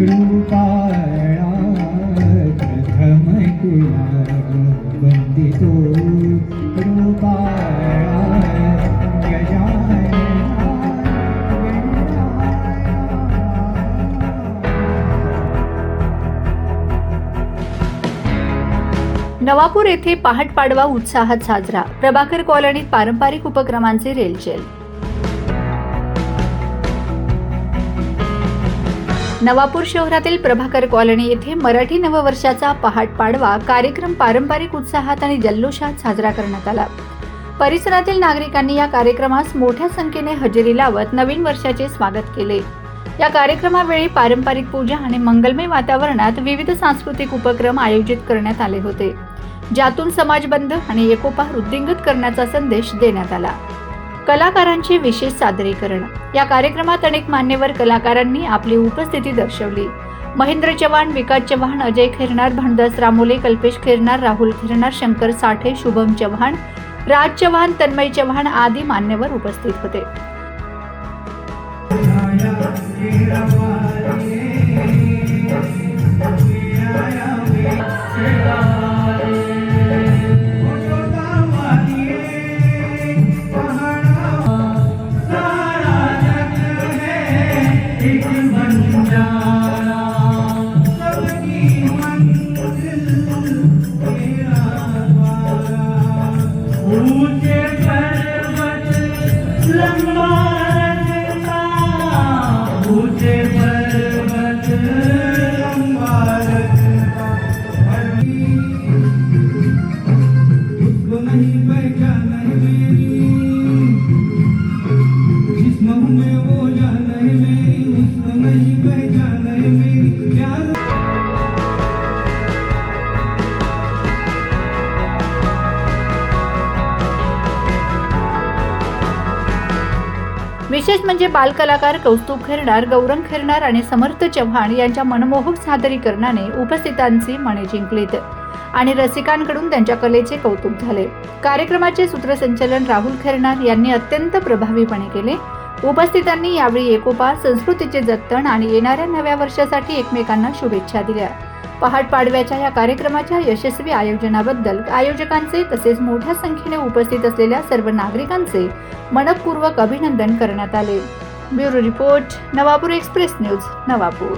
कृपाळा प्रथम तुला वंदितो नवापूर येथे पहाट पाडवा उत्साहात साजरा. प्रभाकर कॉलनीत पारंपरिक उपक्रमांचे रेलचेल. नवापूर शहरातील प्रभाकर कॉलनी येथे मराठी नववर्षाचा पहाट पाडवा कार्यक्रम पारंपरिक उत्साहात आणि जल्लोषात साजरा करण्यात आला. परिसरातील नागरिकांनी या कार्यक्रमास मोठ्या संख्येने हजेरी लावत नवीन वर्षाचे स्वागत केले. या कार्यक्रमावेळी पारंपरिक पूजा आणि मंगलमय वातावरणात विविध सांस्कृतिक उपक्रम आयोजित करण्यात आले होते. ज्यातून समाजबंध आणि एकोपा वृद्धिंगत करण्याचा संदेश देण्यात आला. कलाकारांचे विशेष सादरीकरण. या कार्यक्रमात अनेक मान्यवर कलाकारांनी आपली उपस्थिती दर्शवली. महेंद्र चव्हाण विकास चव्हाण अजय खिरणार भानदास रामोले कल्पेश खिरणार राहुल खिरणार शंकर साठे शुभम चव्हाण राज चव्हाण तन्मय चव्हाण आदी मान्यवर उपस्थित होते. नहीं पहचान है मेरी जिस्म वो जान है मेरी नहीं पहचान है मेरी प्यार विशेष म्हणजे बालकलाकार कौस्तुभ खिरणार गौरंग खिरणार आणि समर्थ चव्हाण यांच्या मनमोहक सादरीकरणाने उपस्थितांची मने जिंकलीत. आणि रसिकांकडून त्यांच्या कलेचे कौतुक झाले. कार्यक्रमाचे सूत्रसंचालन राहुल खिरणार यांनी अत्यंत प्रभावीपणे केले. उपस्थितांनी यावेळी एकोपा संस्कृतीचे जतन आणि येणाऱ्या नव्या वर्षासाठी एकमेकांना शुभेच्छा दिल्या. पहाट पाडव्याच्या या कार्यक्रमाच्या यशस्वी आयोजनाबद्दल आयोजकांचे तसेच मोठ्या संख्येने उपस्थित असलेल्या सर्व नागरिकांचे मनपूर्वक अभिनंदन करण्यात आले. Bureau report Navapur express news Navapur.